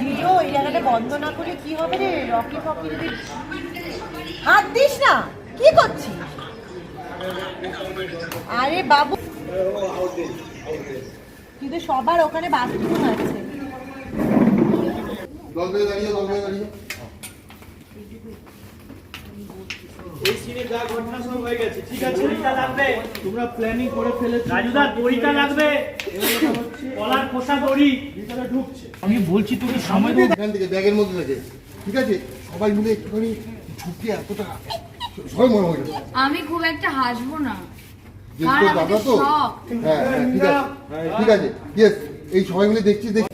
Video এই জায়গাটা বন্ধ না করলে কি হবে রে? রকি ফকি যদি হাত দিস না কি করছিস? আরে বাবু। কিন্তু সবার ওখানে বাথরুম আছে। হয়ে ঠিক আছে? লাগবে তোমরা প্ল্যানিং করে ফেলেছো। রাজুদা দড়িটা লাগবে? ভিতরে ঢুকছে। আমি বলছি তুমি সময় এখান থেকে ব্যাগের মধ্যে থাকে। ঠিক আছে? সবাই মিলে একটুখানি ঝুঁকে এতটা সবাই মনে হয় আমি খুব একটা হাসবো না। দাদা তো হ্যাঁ হ্যাঁ ঠিক আছে। ঠিক আছে। ইয়েস এই সবাই মিলে দেখছি দেখছি।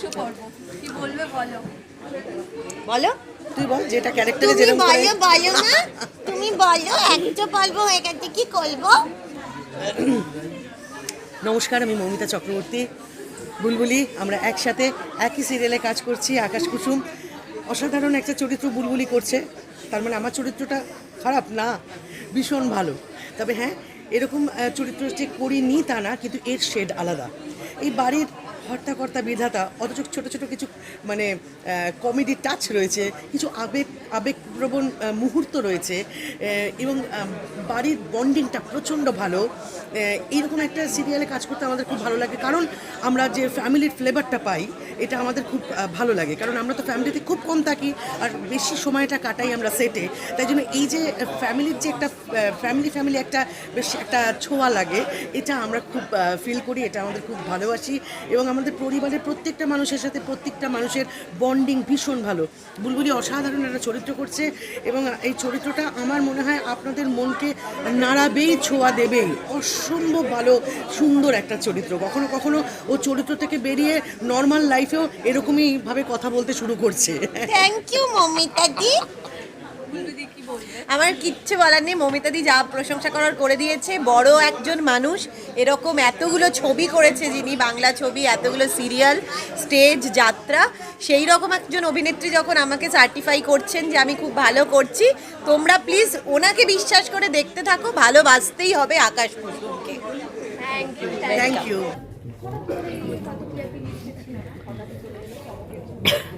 কি বলবে বলো। বলো। তুই বল যেটা ক্যারেক্টারে তুমি যেরকম বলো বলো না? তুমি বলো পর্ব হয়ে গেছে কি করব? নমস্কার আমি মৌমিতা চক্রবর্তী। বুলবুলি আমরা একসাথে একই সিরিয়ালে কাজ করছি আকাশ কুসুম। অসাধারণ একটা চরিত্র বুলবুলি করছে। তার মানে আমার চরিত্রটা খারাপ? না ভীষণ ভালো। তবে হ্যাঁ এরকম চরিত্র যে করিনি তা না কিন্তু এর শেড আলাদা। এই বাড়ির হর্তাকর্তা বিধাতা, অথচ ছোট ছোট কিছু মানে কমেডি টাচ রয়েছে, কিছু আবেগ, আবেগপ্রবণ মুহূর্ত রয়েছে এবং বাড়ির বন্ডিংটা প্রচণ্ড ভালো। এইরকম একটা সিরিয়ালে কাজ করতে আমাদের খুব ভালো লাগে, কারণ আমরা যে ফ্যামিলির ফ্লেভারটা পাই, এটা আমাদের খুব ভালো লাগে। কারণ আমরা তো ফ্যামিলিতে খুব কম থাকি, আর বেশি সময়টা কাটাই আমরা সেটে তাই জন্য এই যে ফ্যামিলির যে একটা ফ্যামিলি ফ্যামিলি একটা বেশ একটা ছোঁয়া লাগে, এটা আমরা খুব ফিল করি, এটা আমাদের খুব ভালোবাসি, এবং আমাদের পরিবারের প্রত্যেকটা মানুষের সাথে প্রত্যেকটা মানুষের বন্ডিং ভীষণ ভালো। বুলবুলি অসাধারণ একটা চরিত্র করছে এবং এই চরিত্রটা আমার মনে হয় আপনাদের মনকে নাড়াবেই, ছোঁয়া দেবেই। অসম্ভব ভালো, সুন্দর একটা চরিত্র। কখনো কখনো ও চরিত্র থেকে বেরিয়ে নর্মাল লাইফেও এরকমই ভাবে কথা বলতে শুরু করছে। থ্যাংক ইউ মমিতা দি আমার কিচ্ছু বলার নেই মমিতা দি যা প্রশংসা করার করে দিয়েছে বড় একজন মানুষ এরকম এতগুলো ছবি করেছে যিনি বাংলা ছবি এতগুলো সিরিয়াল স্টেজ যাত্রা সেই রকম একজন অভিনেত্রী যখন আমাকে সার্টিফাই করছেন যে আমি খুব ভালো করছি তোমরা প্লিজ ওনাকে বিশ্বাস করে দেখতে থাকো ভালোবাসতেই হবে আকাশ কুসুমকে থ্যাংক ইউ থ্যাংক ইউ চল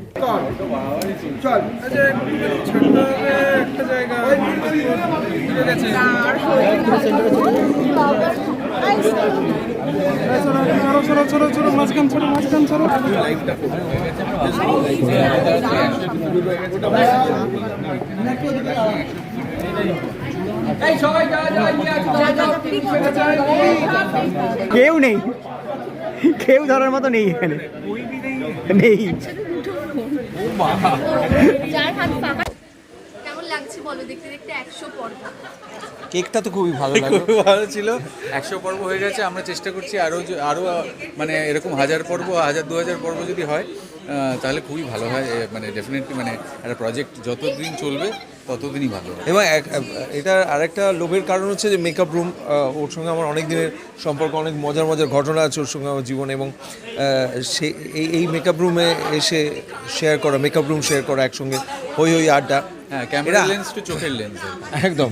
কেউ নেই। কেউ ধরার মতো নেই এখানে। নেই। หมา จานพันฝาก বলো দেখতে দেখতে একশো পর্ব। কেকটা তো খুবই ভালো লাগল। খুবই ভালো ছিল। একশো পর্ব হয়ে গেছে আমরা চেষ্টা করছি আরও আরও মানে এরকম হাজার পর্ব হাজার দু হাজার পর্ব যদি হয় তাহলে খুবই ভালো হয় মানে ডেফিনেটলি মানে একটা প্রজেক্ট যতদিন চলবে ততদিনই ভালো এবং এক- এটার আরেকটা লোভের কারণ হচ্ছে যে মেকআপ রুম ওর সঙ্গে আমার অনেক দিনের সম্পর্ক অনেক মজার মজার ঘটনা আছে ওর সঙ্গে আমার জীবনে এবং সে এই এই মেকআপ রুমে এসে শেয়ার করা মেকআপ রুম শেয়ার করা একসঙ্গে হই হই আড্ডা হ্যাঁ ক্যামেরা লেন্স টু চোখের লেন্স একদম।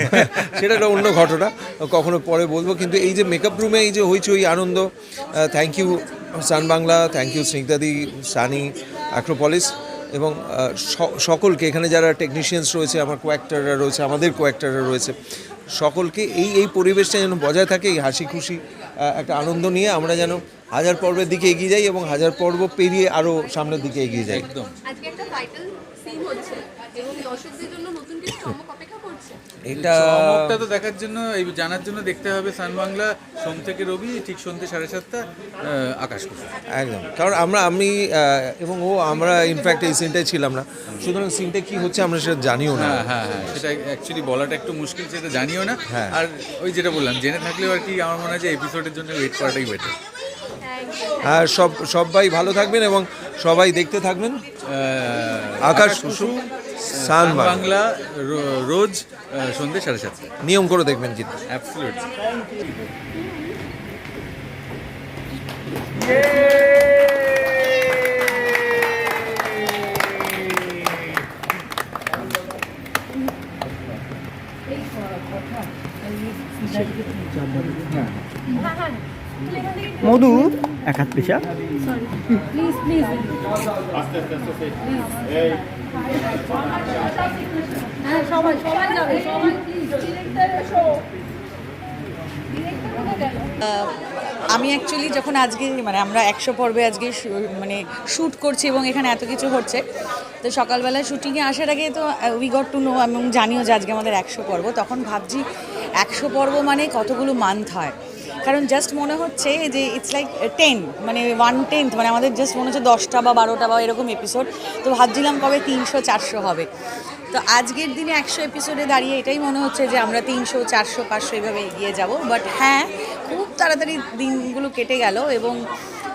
সেটা একটা অন্য ঘটনা কখনো পরে বলব। কিন্তু এই যে মেকআপ রুমে এই যে হইচই আনন্দ thank you sun Bangla thank you স্নিগ্ধাদি Sunny Acropolis এবং সকলকে এখানে যারা টেকনিশিয়ানস রয়েছে আমার কোয়াক্টাররা রয়েছে আমাদের কোয়াক্টাররা রয়েছে সকলকে এই এই পরিবেশটা যেন বজায় থাকে এই হাসি খুশি একটা আনন্দ নিয়ে আমরা যেন হাজার পর্বের দিকে এগিয়ে যাই এবং হাজার পর্ব পেরিয়ে আরও সামনের দিকে এগিয়ে যাই। একদম। আজকে একটা ফাইটাল সিন হচ্ছে। এবং দর্শকদের জন্য নতুন কিছু চমক অপেক্ষা করছে। এটা চমকটা তো দেখার জন্য এই জানার জন্য দেখতে হবে সান বাংলা সোম থেকে রবি ঠিক সন্ধ্যে সাড়ে সাতটা আকাশ একদম। কারণ আমরা আমি এবং ও আমরা ইনফ্যাক্ট এই সিনটাই ছিলাম না। সুতরাং সিনটা কি হচ্ছে আমরা সেটা জানিও না। হ্যাঁ হ্যাঁ হ্যাঁ সেটা অ্যাকচুয়ালি বলাটা একটু মুশকিল সেটা জানিও না। হ্যাঁ। আর ওই যেটা বললাম জেনে থাকলেও আর কি আমার মনে হয় যে এপিসোডের জন্য ওয়েট করাটাই বেটার আর সব সবাই ভালো থাকবেন এবং সবাই দেখতে থাকবেন। আকাশ কুসুম। সান বাংলা। রোজ সন্ধ্যে সাড়ে সাতটা নিয়ম করে দেখবেন কিন্তু। অ্যাবসলিউটলি মধু, এক হাত পেশা আমি অ্যাকচুয়ালি যখন আজকে মানে আমরা একশো পর্বে আজকে মানে শ্যুট করছি এবং এখানে এত কিছু হচ্ছে, তো সকালবেলা শুটিংয়ে আসার আগে তো উই গট টু নো এবং জানিও যে আজকে আমাদের একশো পর্ব, তখন ভাবছি একশো পর্ব মানে কতগুলো মান্থ হয়। কারণ জাস্ট মনে হচ্ছে যে ইটস লাইক টেন মানে ওয়ান টেন্থ মানে আমাদের জাস্ট মনে হচ্ছে দশটা বা বারোটা বা এরকম এপিসোড তো ভাবছিলাম কবে তিনশো, চারশো হবে। তো আজকের দিনে একশো এপিসোডে দাঁড়িয়ে এটাই মনে হচ্ছে যে আমরা তিনশো, চারশো, পাঁচশো এভাবে এগিয়ে যাব। বাট হ্যাঁ খুব তাড়াতাড়ি দিনগুলো কেটে গেল এবং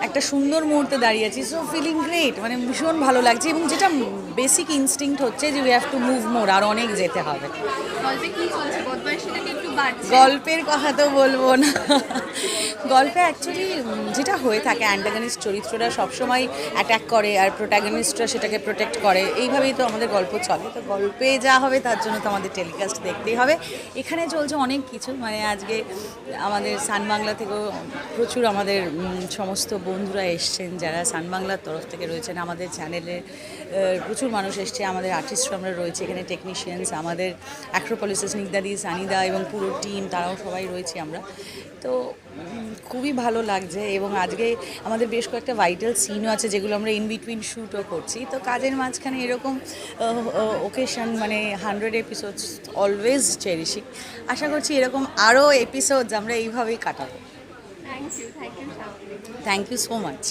একটা সুন্দর মুহূর্তে দাঁড়িয়ে আছি। সো ফিলিং গ্রেট মানে ভীষণ ভালো লাগছে এবং যেটা বেসিক ইনস্টিংক্ট হচ্ছে যে we have to move more আর অনেক যেতে হবে। গল্পের কথা তো বলব না। গল্পে অ্যাকচুয়ালি যেটা হয়ে থাকে অ্যান্টাগনিস্ট চরিত্ররা সবসময় অ্যাটাক করে আর প্রোটাগনিস্টরা সেটাকে প্রোটেক্ট করে। এইভাবেই তো আমাদের গল্প চলে। তো গল্পে যা হবে তার জন্য তো আমাদের টেলিকাস্ট দেখতেই হবে। এখানে চলছে অনেক কিছু। মানে আজকে আমাদের সান বাংলা থেকেও প্রচুর আমাদের সমস্ত বন্ধুরা এসছেন, যারা সান বাংলার তরফ থেকে রয়েছেন, আমাদের চ্যানেলে প্রচুর মানুষ এসছে, আমাদের আর্টিস্টরা আমরা রয়েছে, এখানে টেকনিশিয়ানস আমাদের অ্যাক্রোপলিসিস স্নিগ্ধাদি সানিদা এবং পুরো টিম তারাও সবাই রয়েছে আমরা। তো খুবই ভালো লাগছে এবং আজকে আমাদের বেশ কয়েকটা ভাইটাল সিনও আছে যেগুলো আমরা ইন বিটুইন শ্যুটও করছি। তো কাজের মাঝখানে এরকম ওকেশন মানে হান্ড্রেড এপিসোডস অলওয়েজ চেরিশিং আশা করছি এরকম আরও এপিসোডস আমরা এইভাবেই কাটাবো thank you thank you thank you so much